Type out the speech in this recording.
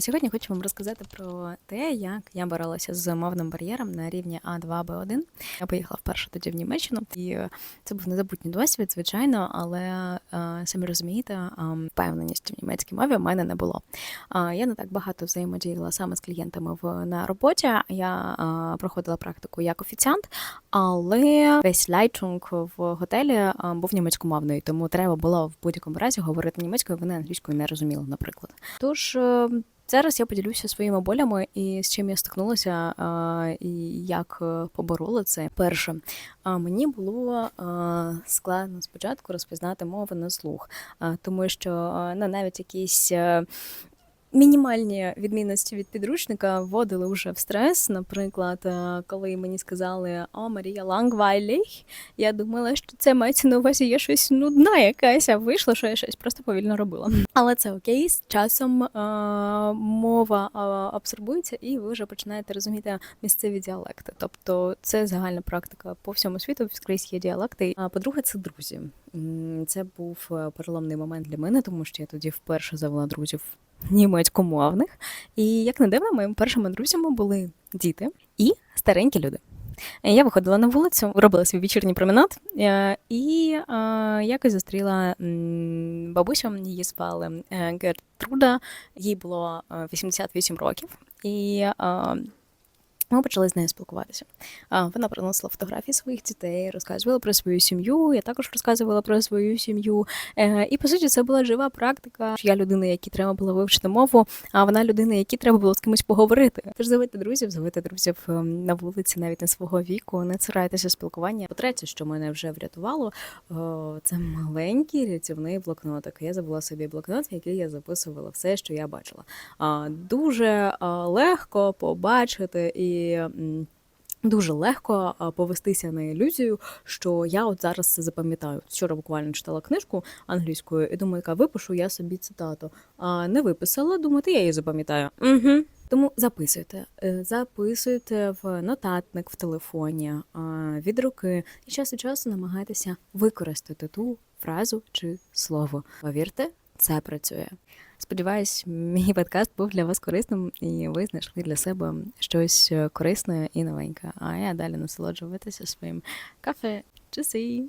Сьогодні хочу вам розказати про те, як я боролася з мовним бар'єром на рівні А2 Б1. Я поїхала вперше тоді в Німеччину, і це був незабутній досвід, звичайно, але е, самі розумієте, е, впевненості в німецькій мові в мене не було. Я не так багато взаємодіяла саме з клієнтами в на роботі. Я е, проходила практику як офіціант, але весь лайчунг в готелі був німецькомовний, тому треба було в будь-якому разі говорити німецькою, вони англійською не розуміли, наприклад. Тож зараз я поділюся своїми болями і з чим я стикнулася, і як е, поборола це. Перше, мені було е, складно спочатку розпізнати мови на слух, тому що е, ну, навіть якісь. Мінімальні відмінності від підручника вводили вже в стрес. Наприклад, е, коли мені сказали О, Марія Лангвайліх, я думала, що це мається на увазі є щось нудна якась, а вийшло, що я щось просто повільно робила. Але це окей. З часом е, мова е, абсорбується, і ви вже починаєте розуміти місцеві діалекти. Тобто це загальна практика по всьому світу, скрізь є діалекти. А по-друге, це друзі. Це був е, переломний момент для мене, тому що я тоді вперше завела друзів німецькомовних. І як не дивно, моїми першими друзями були діти і старенькі люди. Я виходила на вулицю, робила свій вечірній променад е, і е, якось зустріла бабусю, її звали е, Гертруда, їй було е, 88 років. І ми почали з нею спілкуватися. Вона приносила фотографії своїх дітей, розказувала про свою сім'ю. Я також розказувала про свою сім'ю. Е, І по суті, це була жива практика. Я людина, якій треба було вивчити мову, а вона людина, якій треба було з кимось поговорити. Тож завити друзів, завити друзів ем, на вулиці, навіть не свого віку, не цурайтеся спілкування. По-третє, що мене вже врятувало, це маленький рятівний блокнотик. Я забула собі блокнот, в який я записувала все, що я бачила. Дуже легко побачити і. М, Дуже легко повестися на ілюзію, що я от зараз це запам'ятаю. Вчора буквально читала книжку англійською і думаю, яка випишу я собі цитату. А не виписала, думати, я її запам'ятаю. Угу. Тому записуйте, Е, записуйте в нотатник в телефоні від руки і час від часу намагайтеся використати ту фразу чи слово. Повірте, це працює. Сподіваюсь, мій подкаст був для вас корисним, і ви знайшли для себе щось е, корисне і новеньке. А я далі насолоджуватися своїм кафе. Часи!